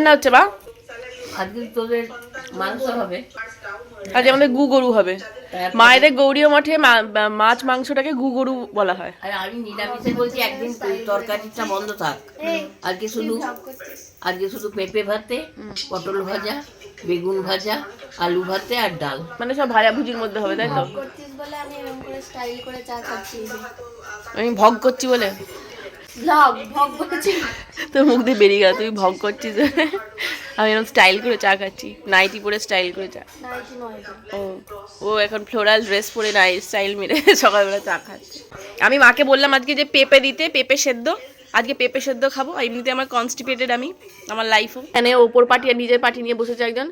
রান্না হচ্ছে বা? আজকে তোদের মাংস হবে। আজ আমাদের গু গরু হবে। মায়েদের গৌরীয় মঠে মাছ মাংসটাকে গু গরু বলা হয়। আর আমি নিরামিষে বলছি একদিন তরকারিটা বন্ধ থাক। আজকে শুধু আজকে শুধু পেঁপে ভাতে পটল ভাজা বেগুন ভাজা আলু ভাতে আর ডাল। মানে সব ভাজাভুজির মধ্যে হবে তাই তো? আমি এরকম করে স্টাইল করে চা খাচ্ছি। আমি ভগ করছি বলে। তোর মুখ দিয়ে বেরিয়ে গেল তুই ভগ করছিস। আমি এরকম স্টাইল করে চা খাচ্ছি নাইটি পরে স্টাইল করে চা। ও ও এখন ফ্লোরাল ড্রেস পরে নাই স্টাইল মেরে সকালবেলা চা খাচ্ছে। আমি মাকে বললাম আজকে যে পেঁপে দিতে পেঁপে সেদ্ধ আজকে পেঁপে সেদ্ধ খাব। এমনিতে আমার কনস্টিপেটেড আমি আমার লাইফও এখানে ওপর পার্টি আর নিজের পার্টি নিয়ে বসেছে একজন।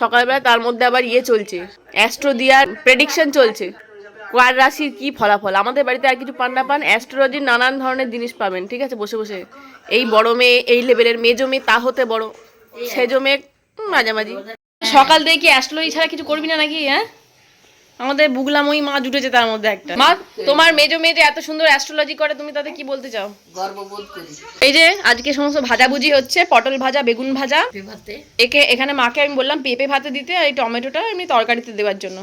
সকালবেলা তার মধ্যে আবার ইয়ে চলছে। অ্যাস্ট্রো দিয়ার প্রেডিকশন চলছে। কার রাশির কি ফলাফল? আমাদের বাড়িতে আর কিছু পান না পান অ্যাস্ট্রোলজির নানান ধরনের জিনিস পাবেন ঠিক আছে? বসে বসে। এই বড় মেয়ে এই লেভেলের মেজো মেয়ে তা হতে বড়। সেজো মেয়ে মাঝামাঝি। সকাল থেকে কি অ্যাস্ট্রোলজি ছাড়া কিছু করবি না নাকি হ্যাঁ? আমাদের বুগলাময়ী মা জুটেছে তার মধ্যে একটা। মা তোমার মেজো মেয়ে যে এত সুন্দর অ্যাস্ট্রোলজি করে তুমি তাতে কি বলতে চাও? গর্ববোধ করি। এই যে আজকে সমস্ত ভাজাভুজি হচ্ছে পটল ভাজা বেগুন ভাজা। একে এখানে মাকে আমি বললাম পেঁপে ভাতে দিতে আর এই টমেটোটা এমনি তরকারিতে দেওয়ার জন্য।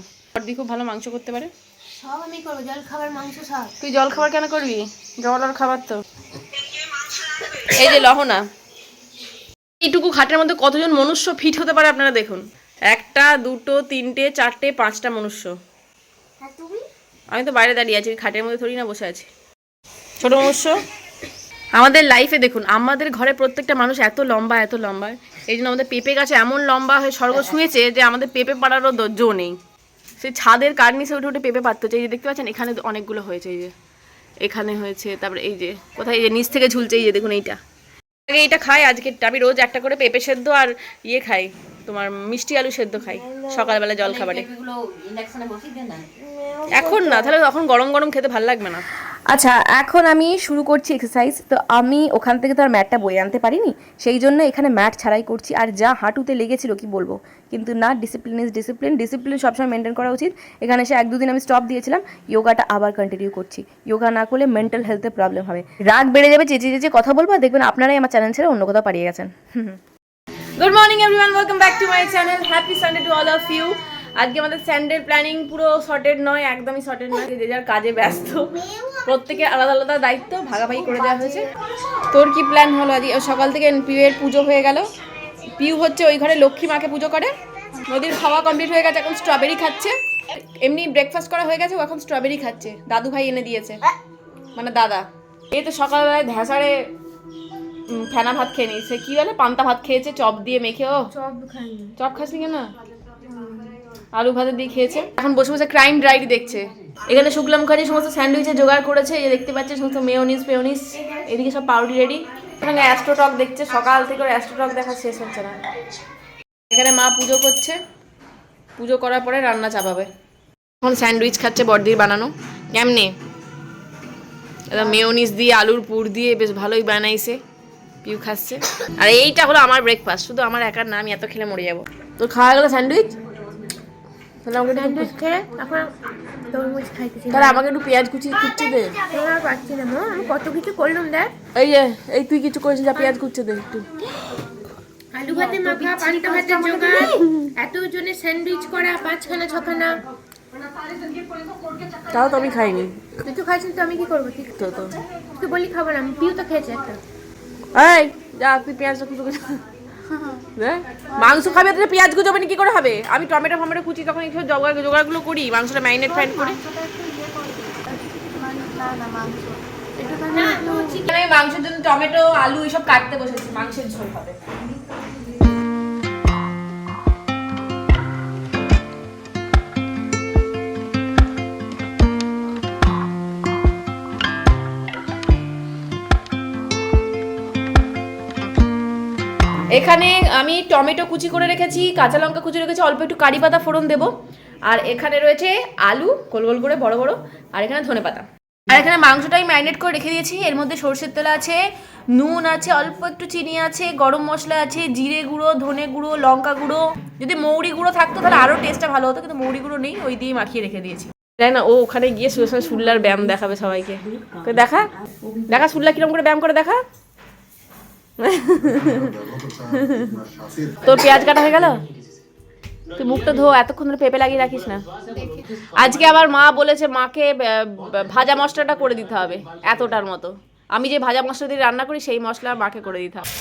খুব ভালো মাংস করতে পারে। সব আমি করব জল খাবার মাংস সব। তুই জল খাবার কেন করবি? জল আর খাবার তো। এই যে লহনা। এইটুকু খাটের মধ্যে কতজন মনুষ্য ফিট হতে পারে আপনারা দেখুন। একটা দুটো তিনটে চারটে পাঁচটা মনুষ্য। আমি তো বাইরে দাঁড়িয়ে আছি খাটের মধ্যে থরি না বসে আছি। ছোট মনুষ্য আমাদের লাইফে দেখুন আমাদের ঘরে প্রত্যেকটা মানুষ এত লম্বা এত লম্বা। এই জন্য আমাদের পেঁপে গাছে এমন লম্বা হয়ে স্বর্গ ছুঁয়েছে যে আমাদের পেঁপে পাড়ারও জো নেই। সেই ছাদের কার কার্নিসে উঠে উঠে পেঁপে পারতে হচ্ছে এই যে দেখতে পাচ্ছেন এখানে অনেকগুলো হয়েছে এই যে এখানে হয়েছে তারপরে এই যে কোথায় এই যে নিচ থেকে ঝুলছে এই যে দেখুন এইটা। আগে এইটা খাই আজকে আমি রোজ একটা করে পেঁপে সেদ্ধ আর ইয়ে খাই তোমার মিষ্টি আলু সেদ্ধ খাই সকালবেলা জল খাবারে এখন না তাহলে তখন গরম গরম খেতে ভালো লাগবে না। আচ্ছা এখন আমি শুরু করছি এক্সারসাইজ তো আমি ওখান থেকে তো আর ম্যাটটা বয়ে আনতে পারিনি, সেই জন্য এখানে ম্যাট ছাড়াই করছি, আর যা হাঁটুতে লেগেছিল কি বলব? কিন্তু না ডিসিপ্লিন ইজ ডিসিপ্লিন ডিসিপ্লিন সবসময় মেনটেন করা উচিত। এখানে এসে এক দুদিন আমি স্টপ দিয়েছিলাম যোগাটা আবার কন্টিনিউ করছি। যোগা না করলে মেন্টাল হেলথে প্রবলেম হবে। রাগ বেড়ে যাবে চেঁচিয়ে চেঁচিয়ে কথা বলব দেখবেন আপনারাই আমার চ্যানেল ছেড়ে অন্য কোথাও পালিয়ে গেছেন। Good morning everyone welcome back to my channel happy Sunday to all of you আজকে আমাদের স্যান্ডের প্ল্যানিং পুরো সর্টেড নয় একদমই সর্টেড নয়। যে যার কাজে ব্যস্ত। প্রত্যেকে আলাদা আলাদা দায়িত্ব ভাগাভাগি করে দেওয়া হয়েছে। তোর কি প্ল্যান হলো আজকে সকাল থেকে পিউয়ের পুজো হয়ে গেল। পিউ হচ্ছে ওই ঘরে লক্ষ্মী মাকে পুজো করে। নদীর খাওয়া কমপ্লিট হয়ে গেছে এখন স্ট্রবেরি খাচ্ছে। এমনি ব্রেকফাস্ট করা হয়ে গেছে ও এখন স্ট্রবেরি খাচ্ছে। দাদু ভাই এনে দিয়েছে। মানে দাদা। এই তো সকালবেলায় ধ্যাসারে ফেনা ভাত খেয়ে নিয়েছে। কি বলে? পান্তা ভাত খেয়েছে চপ দিয়ে মেখে ও। চপ খাসনি কেন? আলু ভাতে দিয়ে খেয়েছে। এখন বসে বসে ক্রাইম ডায়েরি দেখছে। এখানে শুক্লা মুখার্জি সমস্ত স্যান্ডউইচে জোগাড় করেছে, এই দেখতে পাচ্ছে সমস্ত মেয়োনিজ পেয়োনিজ এদিকে সব পাউডি রেডি এখানে অ্যাস্ট্রোটক দেখছে, সকাল থেকে ওর অ্যাস্ট্রোটক দেখা শেষ হচ্ছে না। এখানে মা পুজো করছে। পুজো করার পরে রান্না চাপাবে। এখন স্যান্ডউইচ খাচ্ছে বড়দির বানানো। কেমনে? এটা মেয়োনিজ দিয়ে আলুর পুর দিয়ে বেশ ভালোই বানাইছে। পিউ খাচ্ছে। আর এইটা হলো আমার ব্রেকফাস্ট শুধু আমার একার না, আমি এত খেলে মরে যাব। তোর খাওয়া গেল স্যান্ডউইচ? তাহলে আমাকে স্যান্ডউইচ খেয়ে এখন তরমুজ খাইতেছি। তাহলে আমাকে একটু পেঁয়াজ কুচি কুচি দে। আর পাচ্ছি না মা আমি কত কিছু করলাম দেখ। এই যে এই তুই কিছু যা পেঁয়াজ কুচি দে একটু। আলু ভাতে মাখা পান্তা ভাতের জোগাড়। এত জনের স্যান্ডউইচ করা পাঁচখানা ছখানা। তাও তো আমি খাইনি। তুই তো খাইছিস তো আমি কি করব? তুই তো তো। তুই বললি খাবার আমি পিউ তো খেয়েছে একটা। এই যা তুই পেঁয়াজটা কুচো। মাংস খাবে তাহলে পেঁয়াজ গুজবে কি করে হবে? আমি টমেটো ফমেটো কুচি তখন এইসব জোগাড় জোগাড়গুলো করি মাংসটা ম্যারিনেট ফ্যান করে। মাংসের জন্য টমেটো আলু এইসব কাটতে বসেছি মাংসের ঝোল হবে। এখানে আমি টমেটো কুচি করে রেখেছি, কাঁচা লঙ্কা কুচি রেখেছি, অল্প একটু কারি পাতা ফোড়ন দেবো। আর এখানে রয়েছে আলু, গোল গোল করে, বড় বড়, আর এখানে ধনে পাতা। আর এখানে মাংসটাই ম্যারিনেট করে রেখে দিয়েছি। এর মধ্যে সর্ষের তেল আছে, নুন আছে, অল্প একটু চিনি আছে, গরম মশলা আছে, জিরে গুঁড়ো, ধনে গুঁড়ো, লঙ্কা গুঁড়ো। যদি মৌরি গুঁড়ো থাকতো তাহলে আরও টেস্টটা ভালো হতো, কিন্তু মৌরি গুঁড়ো নেই, ওই দিয়ে মাখিয়ে রেখে দিয়েছি। তাই না, ও ওখানে গিয়ে শুয়ে শুল্লার ব্যায়াম দেখাবে সবাইকে। দেখা? দেখা শুল্লা কিরম করে ব্যায়াম করে দেখা? তোর পেঁয়াজ কাটা হয়ে গেল? তুই মুখটা ধো, এতক্ষণ ধরে পেঁপে লাগিয়ে রাখিস না। আজকে আবার মা বলেছে, মাকে ভাজা মশলাটা করে দিতে হবে, এতটার মতো। আমি যে ভাজা মশলা দিয়ে রান্না করি, সেই মশলা মাকে করে দিতে হবে।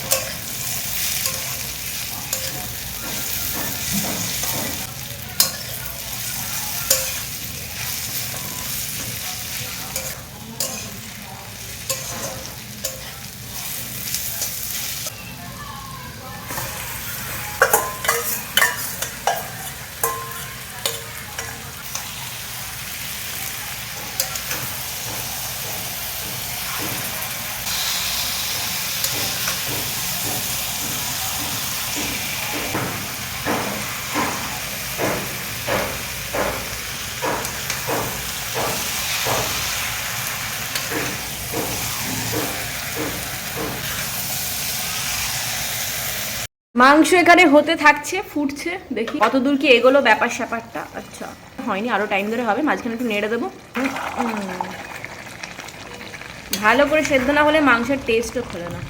মাংস এখানে হতে থাকছে, ফুটছে, দেখি। কত দূর কি এগোলো ব্যাপার স্যাপারটা? আচ্ছা হয়নি, আরও টাইম ধরে হবে, মাঝখানে একটু নেড়ে দেবো। ভালো করে সেদ্ধ না হলে মাংসের টেস্টও খোলে না।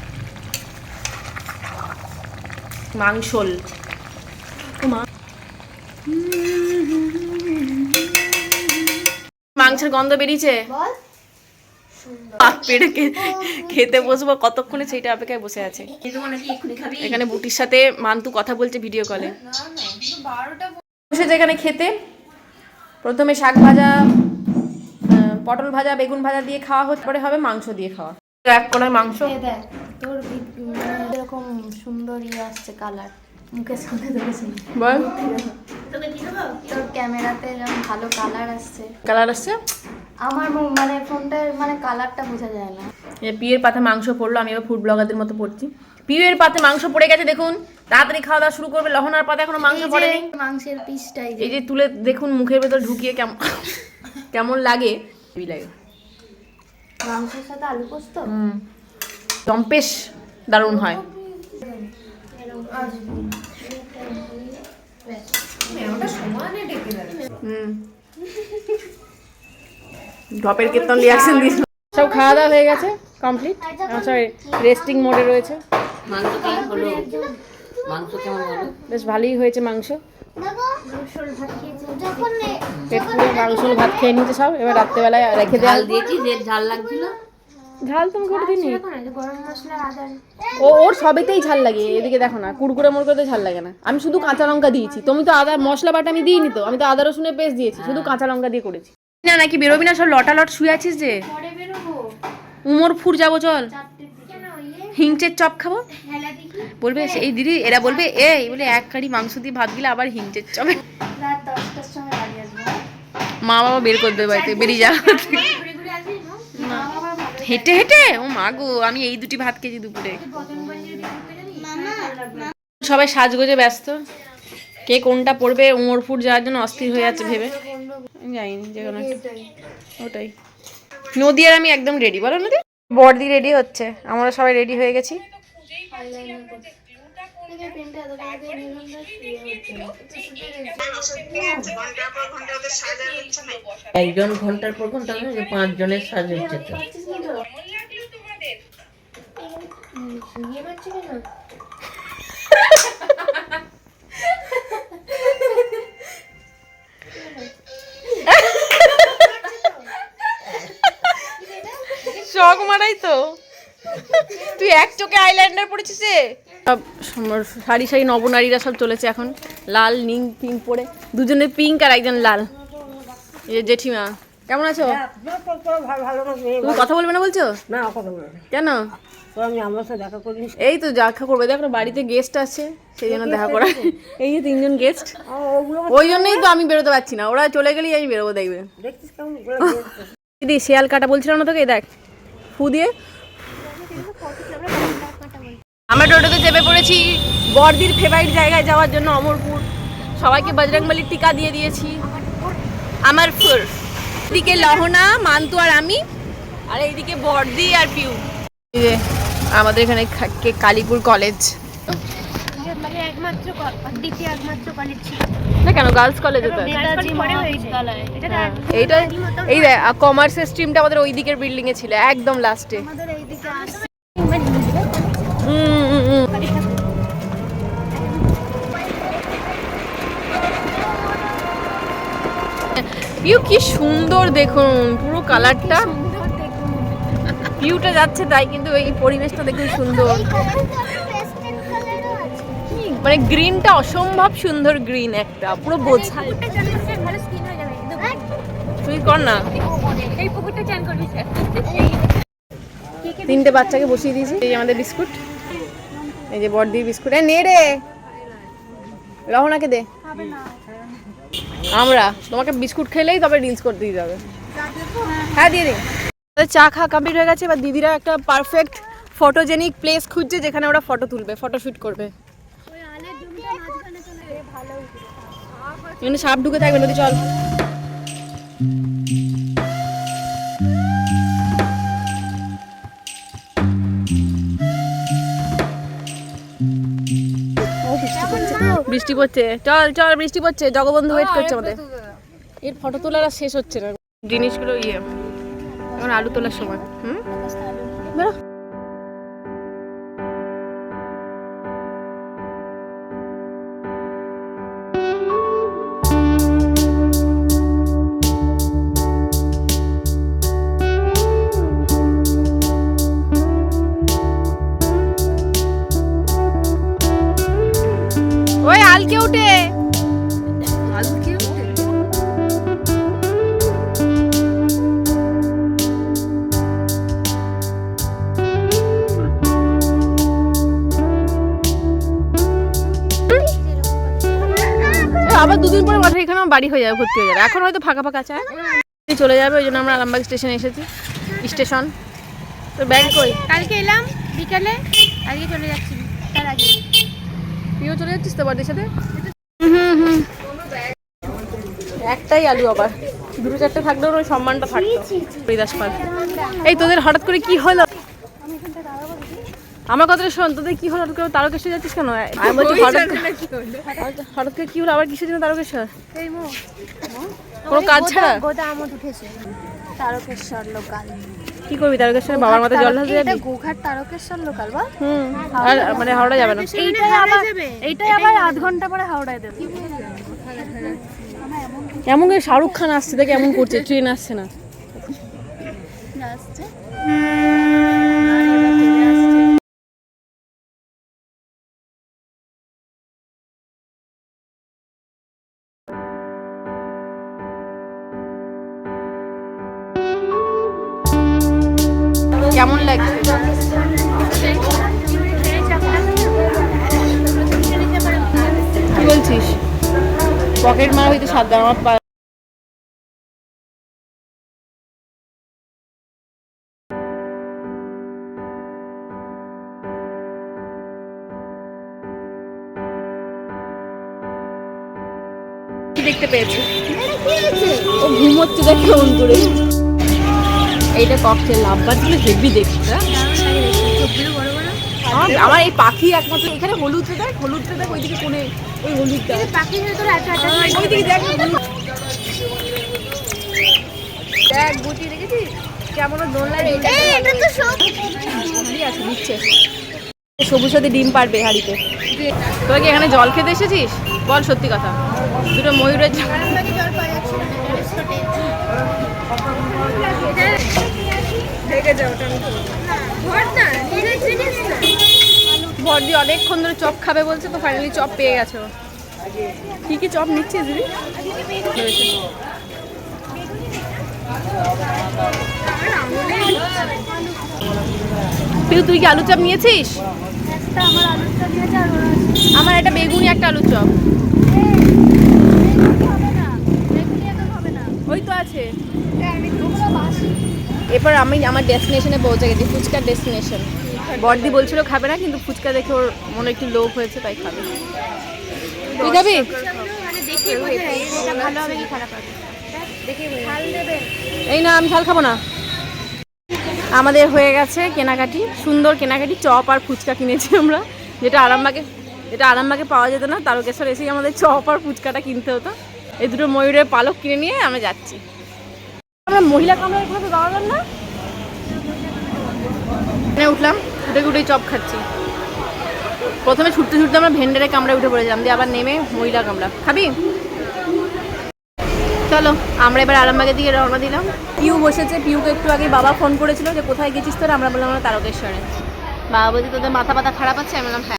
মাংসল। মাংসের গন্ধ বেরিয়েছে? পেড়ে খেতে বসবো কতক্ষণে সেইটা অপেক্ষায় বসে আছে? এখানে বুটির সাথে মান্তু কথা বলছে ভিডিও কলে বসেছে এখানে খেতে। প্রথমে শাক ভাজা পটল ভাজা বেগুন ভাজা দিয়ে খাওয়া হতে পরে হবে মাংস দিয়ে খাওয়া। এক কড়াই মাংস। দেখ তোর এরকম সুন্দর ইয়ে আসছে কালার মুখের সামনে ধরেছি বল। তোর ক্যামেরাতে যেমন ভালো কালার আসছে। কালার আসছে? আমার মানে ফোনটার মানে কালারটা বোঝা যায় না। পিয়ের পাতে মাংস পড়ল আমি এবার ফুড ব্লগারদের মতো পড়ছি। পিয়ের পাতে মাংস পড়ে গেছে দেখুন। তাড়াতাড়ি খাওয়া দাওয়া শুরু করবে। লহনার পাতে এখনও মাংস পড়েনি। মাংসের পিসটাই এই যে তুলে দেখুন মুখের ভেতর ঢুকিয়ে কেমন কেমন লাগে। লাগে। মাংসের সাথে আলু পোস্ত? জম্পেশ দারুণ হয়। ঢপের কীর্তন রিয়াকশন দিয়ে সব খাওয়া দাওয়া হয়ে গেছে কমপ্লিট সরি রেস্টিং মোডে রয়েছে। মাংস কেমন হলো? মাংস কেমন হলো? বেশ ভালোই হয়েছে মাংস। পেট পুরো মাংস ভাত খেয়ে নিয়েছে সব। এবার রাত্রেবেলায় রেখে দেওয়া দিয়েছিস? এর ঝাল লাগছিল? ঝাল তুমি করে দিনি ও ওর সবেতেই ঝাল লাগে এদিকে দেখো না কুড়কুড়ে মুড়কুড়ে ঝাল লাগে না। আমি শুধু কাঁচা লঙ্কা দিয়েছি তুমি তো আদা মশলা বাটা আমি দিইনি তো আমি তো আদা রসুনের পেস্ট দিয়েছি শুধু কাঁচা লঙ্কা দিয়ে করেছি। না নাকি বেরোবি না সব লটা লট শুয়ে আছিস যে? পরে বেরোবো। উমর ফুর যাব চল। হিংচের চপ খাব? বলবে এই দিদি এরা বলবে এই বলে এক কাড়ি মাংস দিয়ে ভাত গেলে আবার হিংচের চপে রাত দশটার সময় বাড়ি আসব। মা বাবা বের করে দেবে বাড়িতে বেরিয়ে যা। হেঁটে হেঁটে? ও মাগো আমি এই দুটি ভাত খেয়েছি দুপুরে। সবাই সাজগোজে ব্যস্ত। কে কোনটা পড়বে উমরপুর যাওয়ার জন্য অস্থির হয়ে আছে ভেবে। যাইনি যে কোনো ওটাই। নদী আর আমি একদম রেডি বলো নদী বর্দি রেডি হচ্ছে। আমরা সবাই রেডি হয়ে গেছি। একজন ঘণ্টার পর ঘণ্টা যে পাঁচ জনের সাজ হচ্ছে তো মারাই তো। তুই এক চোখে আইল্যান্ডার পড়েছিস সব সারি সারি নবনারীরা সব চলেছে এখন। লাল নীল পিঙ্ক পরে। দুজনে পিঙ্ক আর একজন লাল। এই জেঠিমা কেমন আছো? তুমি কথা বলবে না বলছো? না কথা কেন? এই তো দেখা করবে। দেখো বাড়িতে গেস্ট আছে সেই জন্য দেখা করা এই যে তিনজন গেস্ট ওই জন্যই তো আমি বেরোতে পারছি না। ওরা চলে গেলেই আমি বেরোবো দেখবে? দিদি শিয়াল কাটা বলছিলাম না তোকে? দেখ ফু দিয়ে। আমরা টোটোতে চেপে পড়েছি। বর্দির ফেভারিট জায়গায় যাওয়ার জন্য অমরপুর। সবাইকে বজরংবলির টিকা দিয়ে দিয়েছি। আমার ফুর এদিকে লহনা মান্তু আর আমি। আর এইদিকে বর্দি আর পিউ। আমাদের এখানে কালীপুর কলেজ মানে একমাত্র দ্বিতীয় একমাত্র কলেজ না কেন গার্লস কলেজে তো হ্যাঁ, এইটা এই দেখ কমার্সের স্ট্রিমটা আমাদের ওই দিকের বিল্ডিং এ ছিল একদম লাস্টে পিউ কি সুন্দর দেখুন পুরো কালারটা পিউটা যাচ্ছে তাই কিন্তু এই পরিবেশটা দেখুন সুন্দর। মানে গ্রিনটা অসম্ভব সুন্দর গ্রিন একটা পুরো বোঝা। ভালো স্কিন হয়ে তুই কর না। এই পুকুরটা চান করবি তিনটে বাচ্চাকে বসিয়ে দিয়েছি এই যে আমাদের বিস্কুট এই যে বড়দির বিস্কুট। এ নে রে। রহনাকে দে। আমরা। তোমাকে বিস্কুট খেলেই তবে রিলস করতে দিতে হবে হ্যাঁ দিয়ে দিন। চা খা কমপ্লিট হয়ে গেছে। এবার দিদিরা একটা পারফেক্ট ফটোজেনিক প্লেস খুঁজছে যেখানে ওরা ফটো তুলবে ফটো শুট করবে সাপ ঢুকে থাকবে নদী চল। বৃষ্টি পড়ছে। চল চল বৃষ্টি পড়ছে। জগবন্ধু ওয়েট করছে আমাদের। এর ফটো তোলার আর শেষ হচ্ছে না। জিনিসগুলো ইয়ে এখন আলু তোলার সময়। হুম? বেরো। আমার বাড়ি হয়ে যাবে ভর্তি হয়ে যাবে। এখন হয়তো ফাঁকা ফাঁকা আছে চলে যাবে ওই জন্য আমরা আরামবাগ স্টেশনে এসেছি স্টেশন। তো ব্যাগ কই? কালকে এলাম বিকালে আজকে চলে যাচ্ছি তার আগে। তুইও চলে যাচ্ছিস তো বাড়ির সাথে? একটাই আলু আবার। দুটো চারটে থাকলেও ওই সম্মানটা থাকতো। হরিদাস পাল এই তোদের হঠাৎ করে কি হলো? আমার কথাটা শোন তোদের কি হলো? হঠাৎ করে তারকেশ্বর যাচ্ছিস কেন? আমি বলছি হঠাৎ করে- হঠাৎ করে কি হলো? আবার কিসের জন্য তারকেশ্বর? কোনো কাজ ছাড়া? গোদা আমোদ উঠেছে। তারকেশ্বর লোকাল। কি করবি তারকেশ্বরে বাবার মাথায় জল ঢালতে যাবি? গোঘাট তারকেশ্বর লোকাল বল হুম আর মানে হাওড়া যাবে না। এইটাই আবার এইটাই আবার আধ ঘণ্টা পরে হাওড়ায় দেবে। এমন করে শাহরুখ খান আসছে দেখে এমন করছে ট্রেন আসছে না। আসছে? হইতে আমার দেখতে পেয়েছি ও ঘুমোচ্ছে দেখ কেমন করে এইটা ককটেল লাভবার ছিল হেভি দেখতে হ্যাঁ? আমার- আমার এই পাখি একমাত্র এখানে হলুদটা দেখ হলুদটা দেখ ওইদিকে কোনে ওই হলুদটা পাখির ভেতরে এত একটা ওইদিকে দেখ দেখ গুটি দেখেছিস? কেমন দোলনা এটা তো সব আছে দিচ্ছে সবুজ সাথে ডিম পারবে হাঁড়িতে। তোরা কি এখানে জল খেতে এসেছিস? বল সত্যি কথা। দুটো ময়ূরের ঝাঁক জল বর্দি অনেকক্ষণ ধরে চপ খাবে বলছে, তো ফাইনালি চপ পেয়ে গেছো। কি কি চপ নিচ্ছিস দিদি? তুই কি আলু চপ নিয়েছিস? আমার একটা বেগুনি, একটা আলুর চপ। ওই তো আছে। এরপর আমি আমার ডেস্টিনেশনে পৌঁছে গেছি, ফুচকার ডেস্টিনেশন। বর্দি বলছিল খাবে না কিন্তু ফুচকা দেখে ওর মনে একটু লোভ হয়েছে তাই খাবে। তুই খাবি। এই না আমি ঝাল খাব না। আমাদের হয়ে গেছে কেনাকাটি সুন্দর কেনাকাটি চপ আর ফুচকা কিনেছি আমরা যেটা আরামবাগে যেটা আরামবাগে পাওয়া যেত না তারকেশ্বর এসেই আমাদের চপ আর ফুচকাটা কিনতে হতো। এই দুটো ময়ূরের পালক কিনে নিয়ে আমরা যাচ্ছি। আমরা মহিলা কামরা এখানে তো দাঁড়ালাম না। উঠলাম। উঠে উঠেই চপ খাচ্ছি। প্রথমে ছুটতে ছুটতে আমরা ভেন্ডারে কামড়ায় উঠে পড়েছিলাম, দিয়ে আবার নেমে মহিলা কামড়া খাবি? চলো, আমরা এবার আরামবাগের দিকে রওনা দিলাম। পিউ বসেছে, পিউকে একটু আগে বাবা ফোন করেছিল যে কোথায় গেছিস তোরা? আমরা বললাম আমরা তারকেশ্বরে। বাবা বলছি, তোদের মাথা পাতা খারাপ আছে? আমি বললাম হ্যাঁ।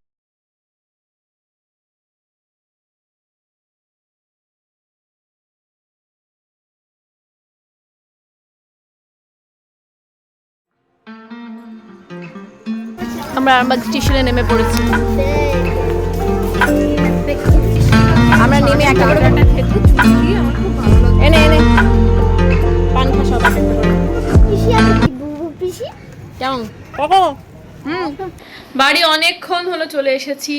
আমরা আরামবাগ স্টেশনে নেমে পড়েছি। আমরা নেমে একটা করে এনে এনে। পান খা সব কেমন? হুম। বাড়ি অনেকক্ষণ হলো চলে এসেছি।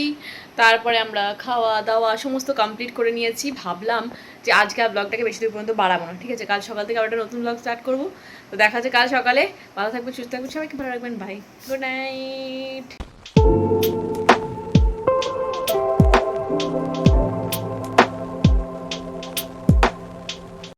তারপরে আমরা খাওয়া দাওয়া সমস্ত কমপ্লিট করে নিয়েছি। ভাবলাম যে আজকে আর ব্লগটাকে বেশি দূর পর্যন্ত বাড়াবো না, ঠিক আছে? কাল সকাল থেকে আবার একটা নতুন ব্লগ স্টার্ট করব। তো দেখা যাচ্ছে কাল সকালে। ভালো থাকবেন, সুস্থ থাকবেন, সবাইকে ভালো রাখবেন। ভাই গুড নাইট